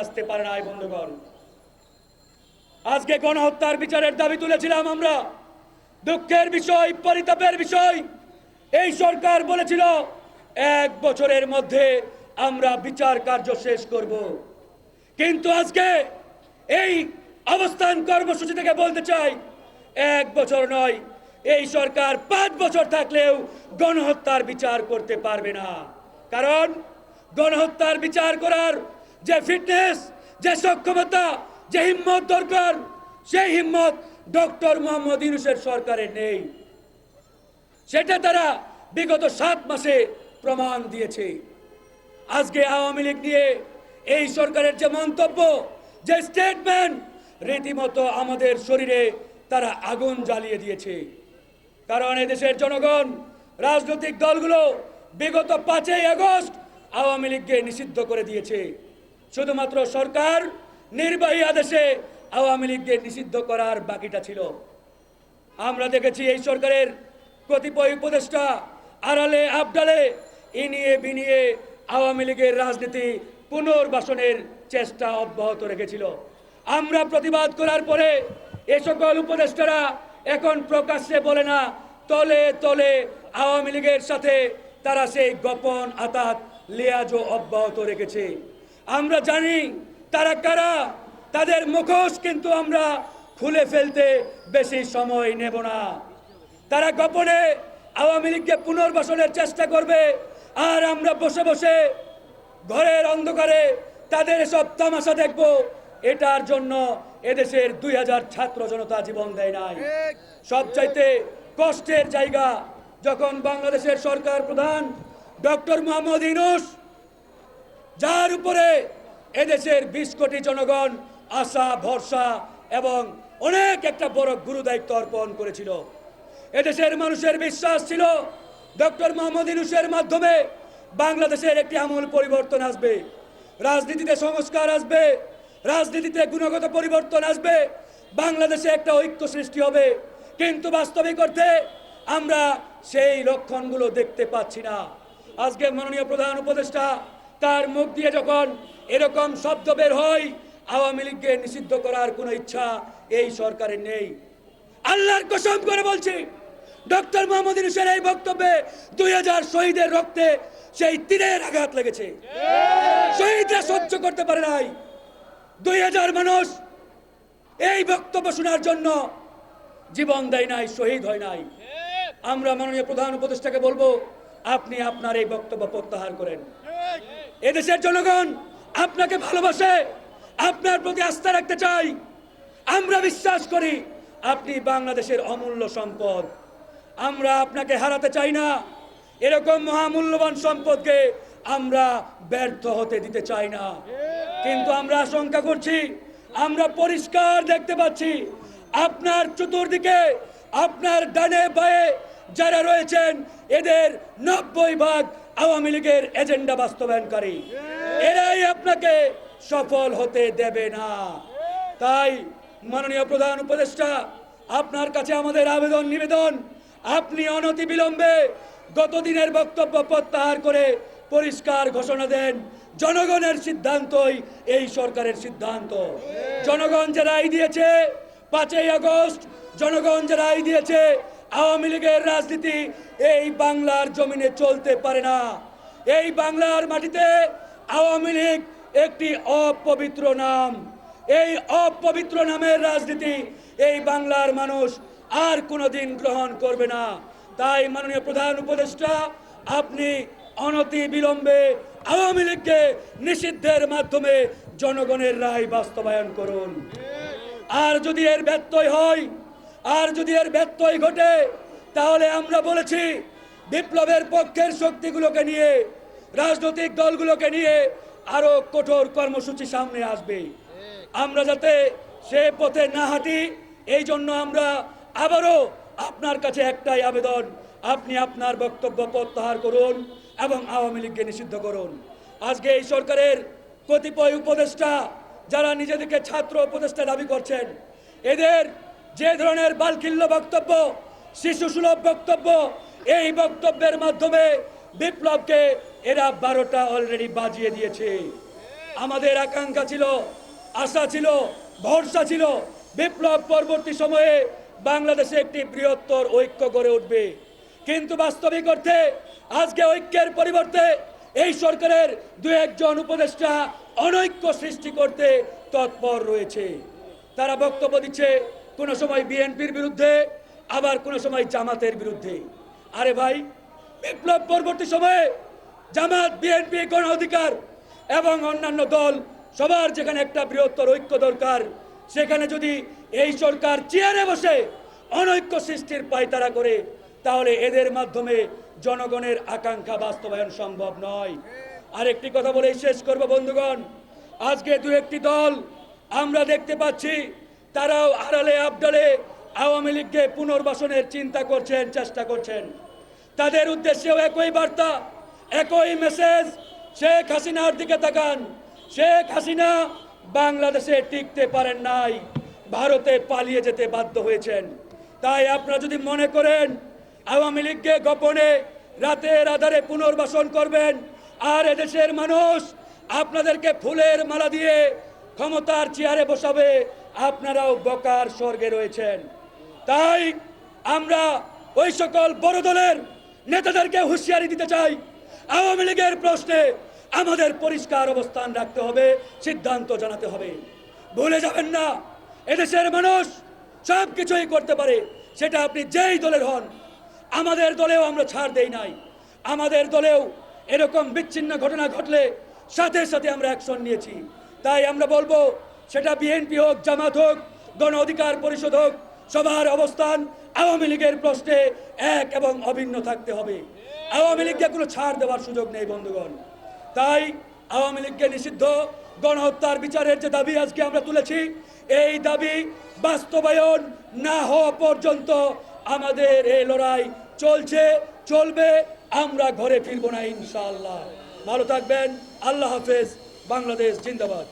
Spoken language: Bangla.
আসতে পারে না বন্ধুগণ। আজকে গণহত্যার বিচারের দাবি তুলেছিলাম আমরা। দুঃখের বিষয়, পরিতাপের বিষয়, এই সরকার বলেছিল, এক বছরের মধ্যে আমরা বিচার কার্য শেষ করব। কিন্তু আজকে এই অবস্থান কর্মসূচি থেকে বলতে চাই, এক বছর নয়, এই সরকার পাঁচ বছর থাকলেও গণহত্যার বিচার করতে পারবে না। কারণ গণহত্যার বিচার করার যে ফিটনেস যে সক্ষমতা, যে হিম্মত দরকার, সেই হিম্মত ডক্টর মোহাম্মদ ইউনুসের সরকারের নেই। সেটা তারা বিগত সাত মাসে প্রমাণ দিয়েছে। আজকে আওয়ামী লীগ নিয়ে এই সরকারের যে মন্তব্য, যে স্টেটমেন্ট রীতিমতো আমাদের শরীরে তারা আগুন জ্বালিয়ে দিয়েছে। কারণ এদেশের জনগণ, রাজনৈতিক দলগুলো বিগত পাঁচই আগস্ট আওয়ামী লীগকে নিষিদ্ধ করে দিয়েছে। শুধুমাত্র সরকার নির্বাহী আদেশে আওয়ামী লীগকে নিষিদ্ধ করার বাকিটা ছিল। আমরা দেখেছি এই সরকারের কতিপয় উপদেষ্টা আড়ালে, আবডালে ইনিয়ে বিনিয়ে আওয়ামী লীগের রাজনীতি পুনর্বাসনের চেষ্টা অব্যাহত রেখেছিল। আমরা প্রতিবাদ করার পরে এ সকল উপদেষ্টারা এখন প্রকাশ্যে বলে না, তলে তলে আওয়ামী লীগের সাথে তারা সেই গোপন আতাত লিয়াজও অব্যাহত রেখেছে। আমরা জানি তারা কারা, তাদের মুখোশ কিন্তু আমরা খুলে ফেলতে বেশি সময় নেব না। তারা গোপনে আওয়ামী লীগকে পুনর্বাসনের চেষ্টা করবে, আর আমরা বসে বসে ঘরের অন্ধকারে তাদের সব তামাশা দেখব। এটার জন্য এদেশের দুই হাজার ছাত্র জনতা জীবন দেয় নাই। সবচাইতে কষ্টের জায়গা যখন বাংলাদেশের সরকার প্রধান ডক্টর মোহাম্মদ ইনুস যার উপরে এদেশের বিশ কোটি জনগণ আশা, ভরসা এবং অনেক একটা বড় গুরু দায়িত্ব অর্পণ করেছিল। এদেশের মানুষের বিশ্বাস ছিল ডক্টর মোহাম্মদ ইনুসের মাধ্যমে বাংলাদেশের একটি আমূল পরিবর্তন আসবে। রাজনীতিতে সংস্কার আসবে, রাজনীতিতে গুণগত পরিবর্তন আসবে, বাংলাদেশে একটা ঐক্য সৃষ্টি হবে। কিন্তু বাস্তবিক অর্থে আমরা সেই লক্ষণগুলো দেখতে পাচ্ছি না। আজকে মাননীয় প্রধান উপদেষ্টা তার মুখ দিয়ে যখন এরকম শব্দ বের হয়, আওয়ামী লীগকে নিষিদ্ধ করার কোনো ইচ্ছা এই সরকারের নেই। আল্লাহর কসম করে বলছি, ডক্টর মোহাম্মদ ইউনুসের এই বক্তব্যে দুই হাজার শহীদের রক্তে সেই তীরের আঘাত লেগেছে। শহীদরা সহ্য করতে পারে নাই। দুই হাজার মানুষ এই বক্তব্য শোনার জন্য জীবন দেয় নাই, শহীদ হয় নাই। আমরা মাননীয় প্রধান উপদেষ্টাকে বলব, আপনি আপনার এই বক্তব্য প্রত্যাহার করেন। এদেশের জনগণ আপনাকে ভালোবাসে, আপনার প্রতি আস্থা রাখতে চাই। আমরা বিশ্বাস করি আপনি বাংলাদেশের অমূল্য সম্পদ। আমরা আপনাকে হারাতে চাই না। এরকম মহামূল্যবান সম্পদকে আমরা ব্যর্থ হতে দিতে চাই না। কিন্তু আমরা আশঙ্কা করছি, আমরা পরিষ্কার দেখতে পাচ্ছি, আপনার চতুর্দিকে, আপনার ডানে বায়ে যারা রয়েছেন, এদের নব্বই ভাগ আওয়ামী লীগের এজেন্ডা বাস্তবায়নকারী। এরাই আপনাকে সফল হতে দেবে না। তাই মাননীয় প্রধান উপদেষ্টা আপনার কাছে আমাদের আবেদন নিবেদন আপনি অনতি বিলম্বে গত দিনের বক্তব্য প্রত্যাহার করে পরিষ্কার ঘোষণা দেন জনগণের সিদ্ধান্তই এই সরকারের সিদ্ধান্ত। জনগণ যে রায় দিয়েছে পাঁচই আগস্ট জনগণ যে রায় দিয়েছে আওয়ামী লীগের রাজনীতি এই বাংলার জমিনে চলতে পারে না। এই বাংলার মাটিতে আওয়ামী লীগ একটি অপবিত্র নাম। এই অপবিত্র নামের রাজনীতি এই বাংলার মানুষ আর কোনোদিন গ্রহণ করবে না। তাই মাননীয় প্রধান উপদেষ্টা, আপনি অনতি বিলম্বে আওয়ামী লীগকে নিষিদ্ধের মাধ্যমে জনগণের রায় বাস্তবায়ন করুন। আর যদি এর ব্যত্যয় হয় আর যদি এর ব্যত্যয় ঘটে, তাহলে আমরা বলেছি বিপ্লবের পক্ষের শক্তিগুলোকে নিয়ে, রাজনৈতিক দলগুলোকে নিয়ে আরও কঠোর কর্মসূচি সামনে আসবে। আমরা যাতে সে পথে না হাঁটি, এই জন্য আমরা আবারও আপনার কাছে একটাই আবেদন, আপনি আপনার বক্তব্য প্রত্যাহার করুন এবং আওয়ামী লীগকে নিষিদ্ধ করুন। আজকে এই সরকারের কতিপয় উপদেষ্টা, যারা নিজেদেরকে ছাত্র উপদেষ্টা দাবি করছেন, এদের যে ধরনের বালকিল্য বক্তব্য, শিশু সুলভ বক্তব্য, এই বক্তব্যের মাধ্যমে বিপ্লবকে এরা বারোটা অলরেডি বাজিয়ে দিয়েছে। আমাদের আকাঙ্ক্ষা ছিল, আশা ছিল, ভরসা ছিল, বিপ্লব পরবর্তী সময়ে বাংলাদেশে একটি বৃহত্তর ঐক্য গড়ে উঠবে। কিন্তু বাস্তবিক অর্থে আজকে ঐক্যের পরিবর্তে এই সরকারের দু একজন উপদেষ্টা অনৈক্য সৃষ্টি করতে তৎপর রয়েছে। তারা বক্তব্য দিচ্ছে কোনো সময় বিএনপির বিরুদ্ধে, আবার কোনো সময় জামাতের বিরুদ্ধে। আরে ভাই, বিপ্লব পরবর্তী সময়ে জামাত, বিএনপি, গণ অধিকার এবং অন্যান্য দল সবার যেখানে একটা বৃহত্তর ঐক্য দরকার, সেখানে যদি এই সরকার চেয়ারে বসে অনৈক্য সৃষ্টির পায়তারা করে, তাহলে এদের মাধ্যমে জনগণের আকাঙ্ক্ষা বাস্তবায়ন সম্ভব নয়। আরেকটি কথা বলেই শেষ করব বন্ধুগণ। আজকে দু একটি দল আমরা দেখতে পাচ্ছি তারাও আড়ালে আবডালে আওয়ামী লীগকে পুনর্বাসনের চিন্তা করছেন, চেষ্টা করছেন। তাদের উদ্দেশ্যেও একই বার্তা, একই মেসেজ শেখ হাসিনার দিকে তাকান। শেখ হাসিনা বাংলাদেশে টিকতে পারেন নাই, ভারতে পালিয়ে যেতে বাধ্য হয়েছেন। তাই আপনারা যদি মনে করেন, আওয়ামী লীগকে গোপনে রাতের আধারে পুনর্বাসন করবেন, আর এদেশের মানুষ আপনাদেরকে ফুলের মালা দিয়ে ক্ষমতার চেয়ারে বসাবে আপনারাও বকার স্বর্গে রয়েছেন। তাই আমরা ওই সকল বড় দলের নেতাদেরকে হুঁশিয়ারি দিতে চাই। আওয়ামী লীগের প্রশ্নে আমাদের পরিষ্কার অবস্থান রাখতে হবে, সিদ্ধান্ত জানাতে হবে। ভুলে যাবেন না, এদেশের মানুষ সব কিছুই করতে পারে, সেটা আপনি যেই দলের হন। আমাদের দলেও আমরা ছাড় দেই নাই। আমাদের দলেও এরকম বিচ্ছিন্ন ঘটনা ঘটলে সাথে সাথে আমরা অ্যাকশন নিয়েছি। তাই আমরা বলব সেটা বিএনপি হোক, জামাত হোক, গণ অধিকার পরিষদ হোক, সবার অবস্থান আওয়ামী লীগের প্রশ্নে এক এবং অভিন্ন থাকতে হবে। আওয়ামী লীগকে কোনো ছাড় দেওয়ার সুযোগ নেই, বন্ধুগণ। তাই আওয়ামী লীগকে নিষিদ্ধ গণহত্যার বিচারের যে দাবি আজকে আমরা তুলেছি, এই দাবি বাস্তবায়ন না হওয়া পর্যন্ত আমাদের এই লড়াই চলছে, চলবে, আমরা ঘরে ফিরবো না ইনশাআল্লাহ। ভালো থাকবেন, আল্লাহ হাফেজ, বাংলাদেশ জিন্দাবাদ।